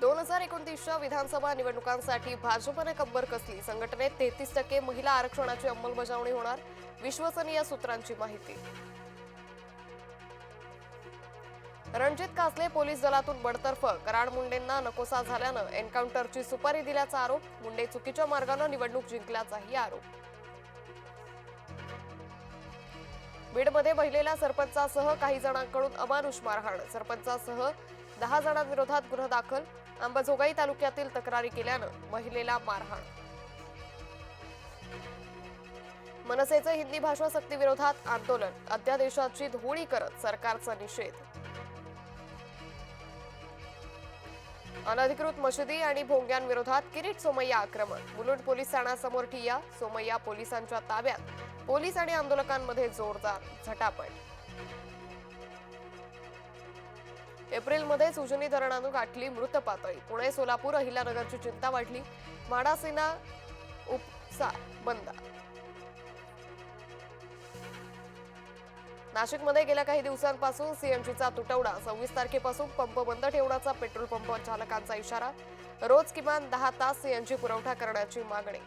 दोन हजार एकोणतीसच्या विधानसभा निवडणुकांसाठी भाजपने कंबर कसली? संघटनेत तेहतीस टक्के महिला आरक्षणाची अंमलबजावणी होणार? विश्वसनीय सूत्रांची माहिती. रणजित कासले पोलीस दलातून बडतर्फ कराड मुंडेंना नकोसा झाल्यानं एन्काउंटरची सुपारी दिल्याचा आरोप मुंडे चुकीच्या मार्गानं निवडणूक जिंकल्याचाही आरोप. बीडमध्ये महिलेला सरपंचासह काही जणांकडून अमानुष मारहाण सरपंचासह दहा जणांविरोधात गुन्हा दाखल अंबाजोगाई तालुक्यातील तक्रारी केल्यानं महिलेला मारहाण. मनसेचं हिंदी भाषा सक्तीविरोधात आंदोलन. अध्यादेशाची धुळी करत सरकारचा निषेध. अनधिकृत मशिदी आणि भोंग्यांविरोधात किरीट सोमय्या आक्रमण. मुलुंड पोलीस ठाण्यासमोर ठिय्या. सोमय्या पोलिसांच्या ताब्यात. पोलीस आणि आंदोलकांमध्ये जोरदार झटापट. एप्रिलमध्येच उजनी धरणानं गाठली मृत पातळी. पुणे सोलापूर अहिल्यानगरची चिंता वाढली. म्हाडासेना उपसा बंद. नाशिकमध्ये गेल्या काही दिवसांपासून सीएनजीचा तुटवडा. सव्वीस तारखेपासून पंप बंद ठेवण्याचा पेट्रोल पंप चालकांचा इशारा. रोज किमान दहा तास सीएनजी पुरवठा करण्याची मागणी.